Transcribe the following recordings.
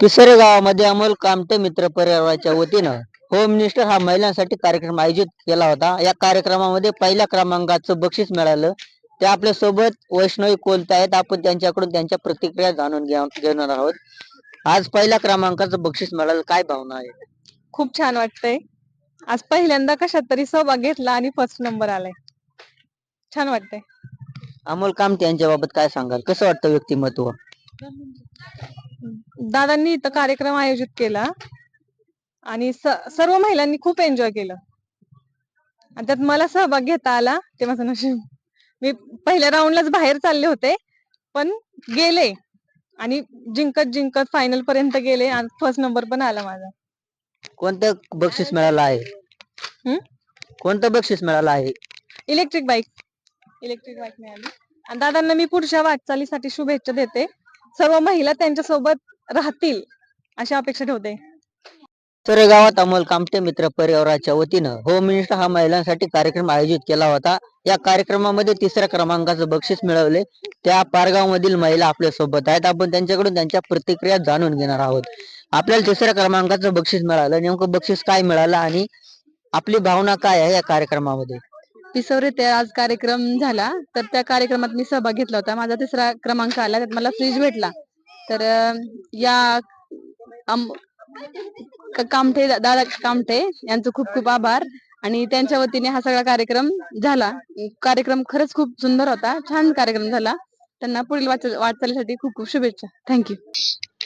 पिसरे गावामध्ये अमोल कामटे मित्र परिवाराच्या वतीनं होम मिनिस्टर हा महिलांसाठी कार्यक्रम आयोजित केला होता. या कार्यक्रमामध्ये पहिल्या क्रमांकाचं बक्षीस मिळालं. ते आपल्यासोबत वैष्णवी कोलते आहेत. आपण त्यांच्याकडून त्यांच्या प्रतिक्रिया जाणून घेणार आहोत. आज पहिल्या क्रमांकाचं बक्षीस मिळालं. काय भावना आहे खूप छान वाटतंय. आज पहिल्यांदा कशात तरी सहभाग घेतला आणि फर्स्ट नंबर आलाय. छान वाटतंय. अमोल कामटे यांच्याबाबत काय सांगाल? कसं वाटतं व्यक्तिमत्व? दादांनी इथं कार्यक्रम आयोजित केला. आणि सर्व महिलांनी खूप एन्जॉय केलं. आणि त्यात मला सहभाग घेता आला. ते माझं नशीब. मी पहिल्या राऊंडलाच बाहेर चालले होते. पण गेले. आणि जिंकत जिंकत फायनल पर्यंत गेले. आणि फर्स्ट नंबर पण आला माझा. कोणतं बक्षीस मिळालं आहे? कोणतं बक्षीस मिळालं आहे? इलेक्ट्रिक बाईक इलेक्ट्रिक बाईक मिळाली. आणि दादांना मी पुढच्या वाटचालीसाठी शुभेच्छा देते. सर्व महिला त्यांच्यासोबत राहतील अशा अपेक्षा ठेवते. पिसरे अमोल कामटे मित्र परिवाराच्या वतीनं होम मिनिस्टर हा महिलांसाठी कार्यक्रम आयोजित केला होता. या कार्यक्रमामध्ये तिसऱ्या क्रमांकाचं बक्षीस मिळवले. त्या पारगाव मधील महिला आपल्यासोबत आहेत. आपण त्यांच्याकडून त्यांच्या प्रतिक्रिया जाणून घेणार आहोत. आपल्याला तिसऱ्या क्रमांकाचं बक्षीस मिळालं. नेमकं बक्षीस काय मिळालं आणि आपली भावना काय आहे या कार्यक्रमामध्ये? पिसवरे ते आज कार्यक्रम झाला तर त्या कार्यक्रमात मी सहभाग घेतला होता. माझा तिसरा क्रमांक आला त्यात मला फ्रीज भेटला. तर या कामठे दादा कामठे यांचं खूप खूप आभार. आणि त्यांच्या वतीने हा सगळा कार्यक्रम झाला. कार्यक्रम खरंच खूप सुंदर होता. छान कार्यक्रम झाला. त्यांना पुढील वाटचालीसाठी खूप खूप शुभेच्छा. थँक्यू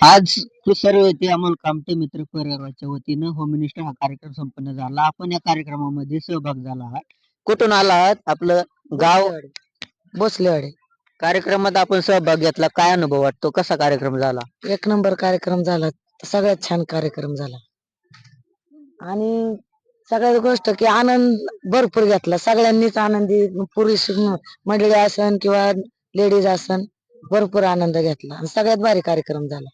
आज सर्व येथे अमोल कामटे मित्र परिवाराच्या वतीनं होम मिनिस्टर हा कार्यक्रम संपन्न झाला. आपण या कार्यक्रमामध्ये सहभाग झाला आहात. कुठून आला आहात आपलं गाव? भोसलेवाडे. कार्यक्रमात आपण सहभाग घेतला. काय अनुभव वाटतो? कसा कार्यक्रम झाला? एक नंबर कार्यक्रम झाला. सगळ्यात छान कार्यक्रम झाला. आणि सगळ्यात गोष्ट की आनंद भरपूर घेतला. सगळ्यांनीच आनंदी पुरुष मंडळी असन किंवा लेडीज असन भरपूर आनंद घेतला. आणि सगळ्यात भारी कार्यक्रम झाला.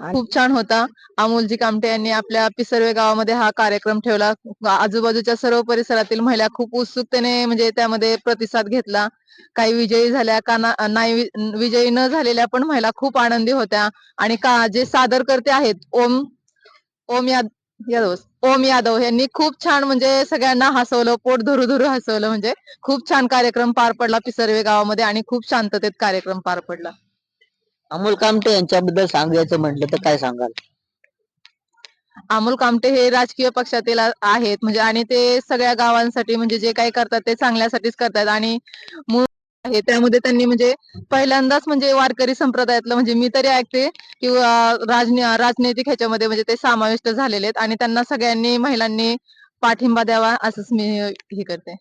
खूप छान होता. अमोलजी कामटे यांनी आपल्या पिसर्वे गावामध्ये हा कार्यक्रम ठेवला. आजूबाजूच्या सर्व परिसरातील महिला खूप उत्सुकतेने म्हणजे त्यामध्ये प्रतिसाद घेतला. काही विजयी झाल्या का नाही विजयी न झालेल्या पण महिला खूप आनंदी होत्या. आणि का जे सादरकर्ते आहेत ओम ओम यादव ओम यादव यांनी खूप छान म्हणजे सगळ्यांना हसवलं पोट धरू धरू हसवलं म्हणजे खूप छान कार्यक्रम पार पडला पिसर्वे गावामध्ये आणि खूप शांततेत कार्यक्रम पार पडला. अमोल कामटे यांच्याबद्दल सांगायचं म्हटलं तर काय सांगाल? अमोल कामटे हे राजकीय पक्षातील आहेत. म्हणजे आणि ते सगळ्या गावांसाठी म्हणजे जे काही करतात ते चांगल्यासाठीच करतात. आणि मूळ आहे त्यामध्ये त्यांनी म्हणजे पहिल्यांदाच म्हणजे वारकरी संप्रदायातलं म्हणजे मी तरी ऐकते किंवा राजनी राजनैतिक ह्याच्यामध्ये म्हणजे ते समाविष्ट झालेले आहेत. आणि त्यांना सगळ्यांनी महिलांनी पाठिंबा द्यावा असंच मी हे करते.